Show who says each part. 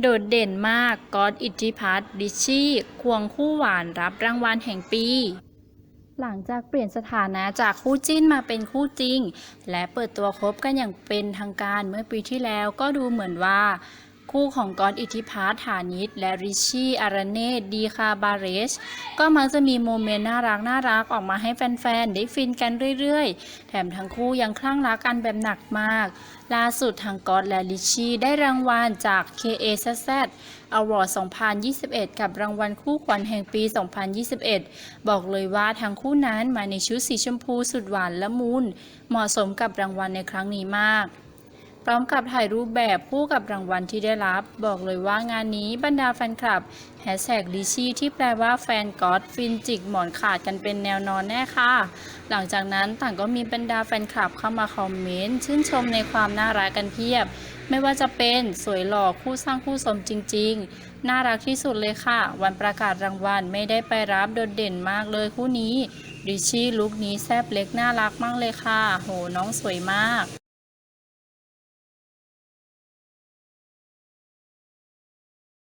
Speaker 1: โดดเด่นมากก๊อตอิทธิพัฒน์ดิชชี่ควงคู่หวานรับรางวัลแห่งปี หลังจากเปลี่ยนสถานะจากคู่จิ้นมาเป็นคู่จริง และเปิดตัวคบกันอย่างเป็นทางการเมื่อปีที่แล้วก็ดูเหมือนว่า คู่ของก๊อตอิทธิพัฒน์ฐานิตและริชชี่อารเนตดีคาบาเรช ก็มักจะมีโมเมนต์น่ารักน่ารักออกมาให้แฟนๆ ได้ฟินกันเรื่อยๆ แถมทั้งคู่ยังคลั่งรักกันแบบหนักมาก ล่าสุดทางก๊อตและลิชชี่ได้รางวัลจาก KAZZ Award 2021 กับรางวัลคู่ขวัญแห่งปี 2021 บอกเลยว่าทั้งคู่นั้นมาในชุดสีชมพูสุดหวานละมุนเหมาะสมกับรางวัลในครั้งนี้มาก พร้อมกับถ่ายรูปแบบคู่กับรางวัลที่ได้รับ บอกเลยว่างานนี้บรรดาแฟนคลับแฮชแท็กลิชี่ที่แปลว่าแฟนกอตฟินจิกหมอนขาดกันเป็นแนวนอนแน่ค่ะ หลังจากนั้นต่างก็มีบรรดาแฟนคลับเข้ามาคอมเมนต์ชื่นชมในความน่ารักกันเพียบ ไม่ว่าจะเป็นสวยหล่อคู่สร้างคู่สมจริง ๆ น่ารักที่สุดเลยค่ะ วันประกาศรางวัลไม่ได้ไปรับโดดเด่นมากเลยคู่นี้ริชชี่ลุคนี้แซบเล็กน่ารักมากเลยค่ะ โหน้องสวยมาก